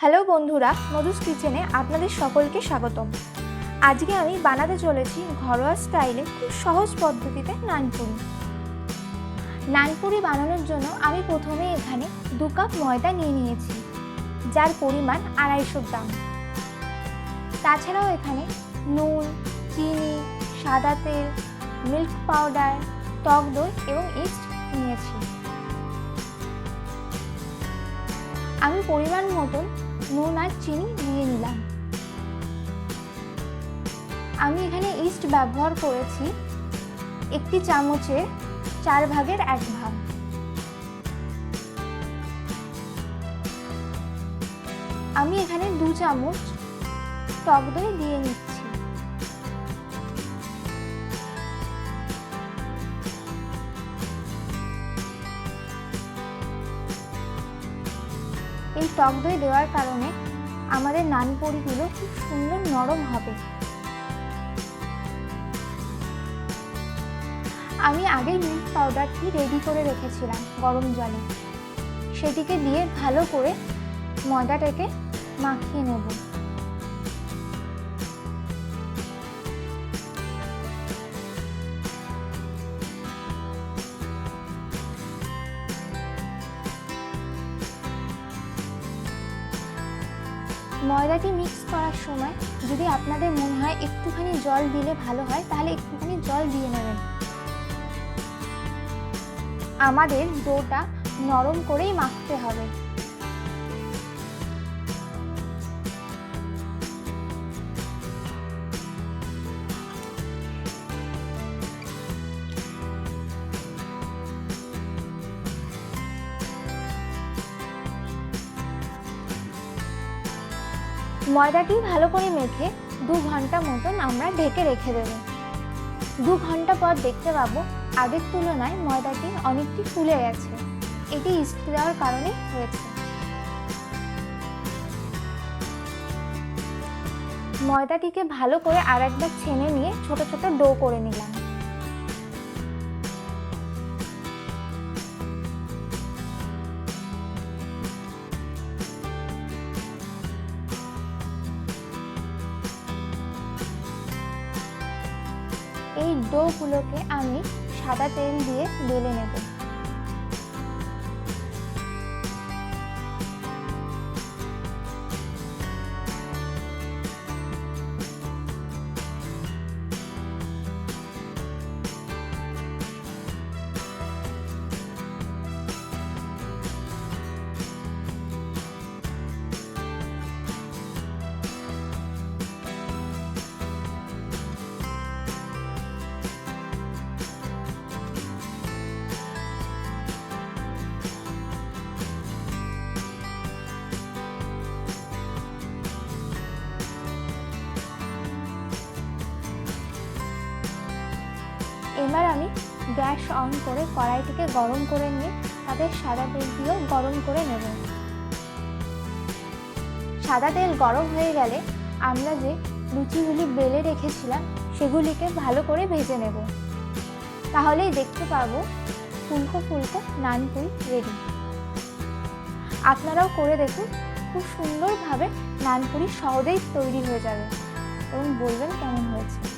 Hello বন্ধুরা, মধুস কিচেনে আপনাদের সকলকে স্বাগতম। আজকে আমি বানাতে চলেছি ঘরোয়া স্টাইলে খুব সহজ পদ্ধতিতে নানপুরি। নানপুরি বানানোর জন্য আমি প্রথমে এখানে দু কাপ ময়দা নিয়ে নিয়েছি, যার পরিমাণ আড়াইশো গ্রাম। তাছাড়াও এখানে নুন, চিনি, সাদা তেল, মিল্ক পাউডার, টক দই এবং ইস্ট নিয়েছি। আমি পরিমাণ মতন আমি এখানে ইস্ট ব্যবহার করেছি একটি চামচের চার ভাগের এক ভাগ। আমি এখানে দু চামচ টক দই দিয়ে নিচ্ছি। এই টক দই দেওয়ার কারণে আমাদের নানপুরিগুলো খুব সুন্দর নরম হবে। আমি আগেই মিল্ক পাউডারটি রেডি করে রেখেছিলাম গরম জলে। সেটিকে দিয়ে ভালো করে ময়দাটাকে মাখিয়ে নেব। ময়দাটি মিক্স করার সময় যদি আপনাদের মনে হয় একটুখানি জল দিলে ভালো হয়, তাহলে একটুখানি জল দিয়ে নেবেন। আমাদের ডোটা নরম করেই মাখতে হবে। ময়দাটি ভালো করে মেখে দু ঘণ্টা মতন আমরা ঢেকে রেখে দেব। দু ঘণ্টা পর দেখতে পাবো আগের তুলনায় ময়দাটি অনেকটি ফুলে গেছে। এটি ইস্ট দেওয়ার কারণে হয়েছে। ময়দাটিকে ভালো করে আর একবার ছেনে নিয়ে ছোট ছোট ডো করে নিলাম। এই ডোগুলোকে আমি সাদা তেল দিয়ে বেলে নেব। এবার আমি গ্যাস অন করে কড়াইটিকে গরম করে নিয়ে তাতে সাদা তেল দিয়েও গরম করে নেব। সাদা তেল গরম হয়ে গেলে আমরা যে লুচিগুলি বেলে রেখেছিলাম, সেগুলিকে ভালো করে ভেজে নেব। তাহলেই দেখতে পাবো ফুলকো ফুলকো নানপুরি রেডি। আপনারাও করে দেখুন, খুব সুন্দরভাবে নানপুরি সহজেই তৈরি হয়ে যাবে। এবং বলবেন কেমন হয়েছে।